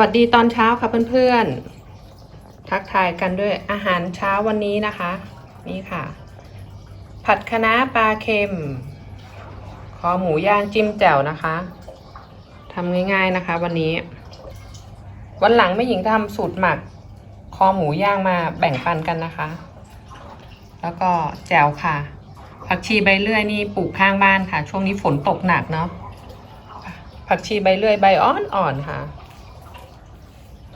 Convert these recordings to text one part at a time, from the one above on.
วัสดีตอนเช้าค่ะเพื่อนๆ ทักทายกันด้วยอาหารเช้าวันนี้นะคะ นี่ค่ะ ผัดคะน้าปลาเค็ม คอหมูย่างจิ้มแจ่วนะคะทำง่ายๆนะคะ วันนี้ วันหลังแม่หญิงทำสูตรหมัก คอหมูย่างมาแบ่งปันกันนะคะ แล้วก็แจ่วค่ะ ผักชีใบเลื่อยนี่ปลูกข้างบ้านค่ะ ช่วงนี้ฝนตกหนักเนาะผักชีใบเลื่อยใบอ่อนๆค่ะ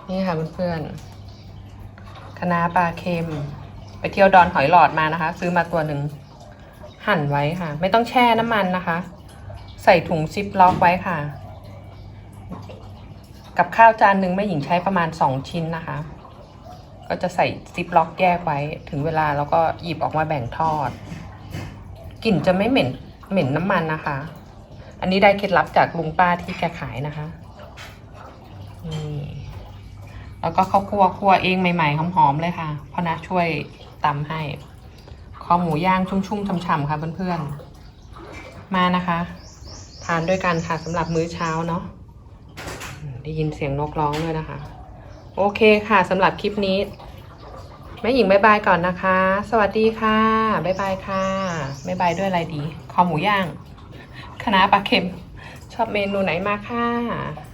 นี่ค่ะเพื่อนๆคะน้าปลาเค็ม ไปเที่ยวดอนหอยหลอดมานะคะ ซื้อมาตัวหนึ่งหั่นไว้ค่ะ ไม่ต้องแช่น้ำมันนะคะ ใส่ถุงซิปล็อกไว้ค่ะ กับข้าวจานหนึ่งแม่หญิงใช้ประมาณสองชิ้นนะคะ ก็จะใส่ซิปล็อกแยกไว้ ถึงเวลาแล้วก็หยิบออกมาแบ่งทอดกลิ่นจะไม่เหม็นเหม็นน้ำมันนะคะ อันนี้ได้เคล็ดลับจากลุงป้าที่แกขายนะคะนี่ แล้วก็ข้าวคั่วคั่วเองใหม่ๆหอมๆเลยค่ะพ่อนะช่วยตำให้คอหมูย่างชุ่มๆฉ่ำๆค่ะเพื่อนๆมานะคะ ทานด้วยกันค่ะสำหรับมื้อเช้าเนาะได้ยินเสียงนกร้องด้วยนะคะ โอเคค่ะสำหรับคลิปนี้แม่หญิงบายบายก่อนนะคะ สวัสดีค่ะบายบายค่ะบายบายด้วยอะไรดีคอหมูย่างคณะปลาเค็ม ชอบเมนูไหนมาค่ะ